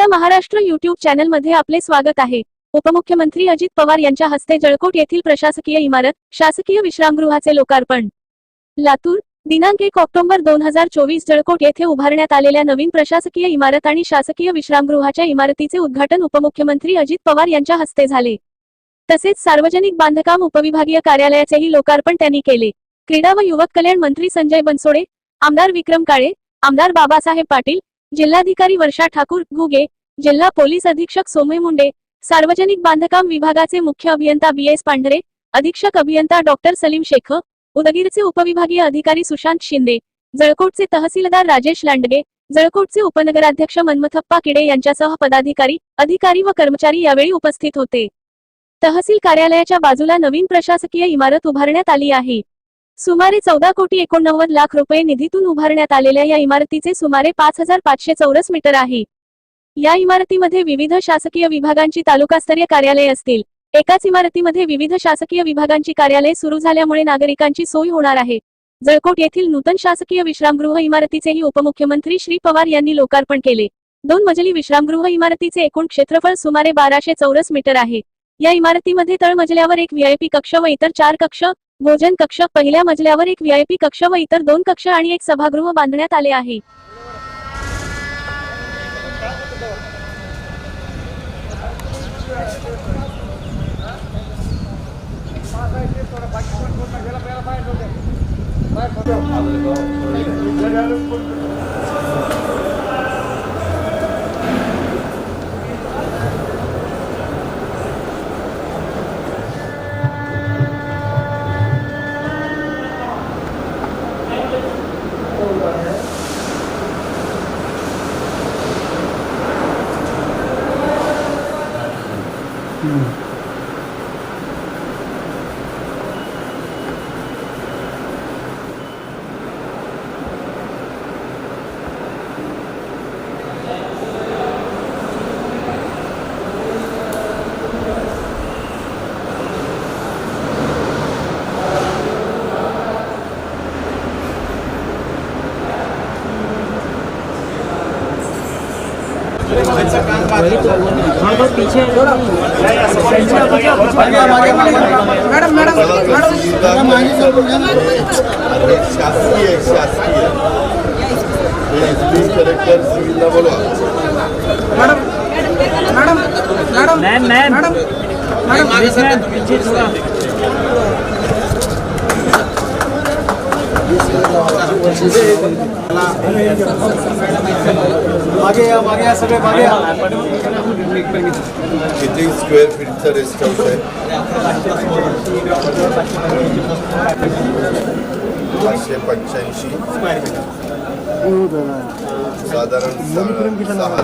आपल्या महाराष्ट्र युट्यूब चॅनलमध्ये आपले स्वागत आहे. उपमुख्यमंत्री अजित पवार यांच्या हस्ते जळकोट येथील प्रशासकीय इमारत शासकीय विश्रामगृहाचे लोकार्पण. लातूर दिनांक एक ऑक्टोबर दोन हजार चोवीस जळकोट येथे उभारण्यात आलेल्या नवीन प्रशासकीय इमारत आणि शासकीय विश्रामगृहाच्या इमारतीचे उद्घाटन उपमुख्यमंत्री अजित पवार यांच्या हस्ते झाले. तसेच सार्वजनिक बांधकाम उपविभागीय कार्यालयाचेही लोकार्पण त्यांनी केले. क्रीडा व युवक कल्याण मंत्री संजय बनसोडे आमदार विक्रम काळे आमदार बाबासाहेब पाटील जिल्हाधिकारी वर्षा ठाकूर घुगे जिल्हा पोलीस अधीक्षक सोमय मुंडे सार्वजनिक बांधकाम विभागाचे मुख्य अभियंता बी एस पांढरे अधीक्षक अभियंता डॉक्टर सलीम शेख उदगीरचे उपविभागीय अधिकारी सुशांत शिंदे जळकोटचे तहसीलदार राजेश लांडगे जळकोटचे उपनगराध्यक्ष मनमथप्पा किडे यांच्यासह पदाधिकारी अधिकारी व कर्मचारी यावेळी उपस्थित होते. तहसील कार्यालयाच्या बाजूला नवीन प्रशासकीय इमारत उभारण्यात आली आहे. सुमारे चौदा कोटी एकोणनव्वद लाख रुपये निधीतून उभारण्यात आलेल्या या इमारतीचे सुमारे पाच हजार पाचशे चौरस मीटर आहे. या इमारतीमध्ये विविध शासकीय विभागांची तालुकास्तरीय कार्यालये असतील. एकाच इमारतीमध्ये विविध शासकीय विभागांची कार्यालये सुरू झाल्यामुळे नागरिकांची सोय होणार आहे. जळकोट येथील नूतन शासकीय विश्रामगृह इमारतीचेही उपमुख्यमंत्री श्री पवार यांनी लोकार्पण केले. दोन मजली विश्रामगृह इमारतीचे एकूण क्षेत्रफळ सुमारे बाराशे चौरस मीटर आहे. या इमारतीमध्ये तळमजल्यावर एक व्हीआयपी कक्ष व इतर चार कक्ष भोजन कक्ष पहिल्या मजल्यावर एक व्हीआयपी कक्ष व इतर दोन कक्ष आणि एक सभागृह बांधण्यात आले आहे. 嗯。मॅडम मॅडम शासकीय शासकीय कलेक्टर सिव्हिलला बोलवा madam madam madam ma'am ma'am madam madam पीछे थोड़ा मागे या मागे या सगळे मागे या. किती स्क्वेअर फीटचा रेस्ट हाऊस आहे? पाचशे पंच्याऐंशी. साधारण सहा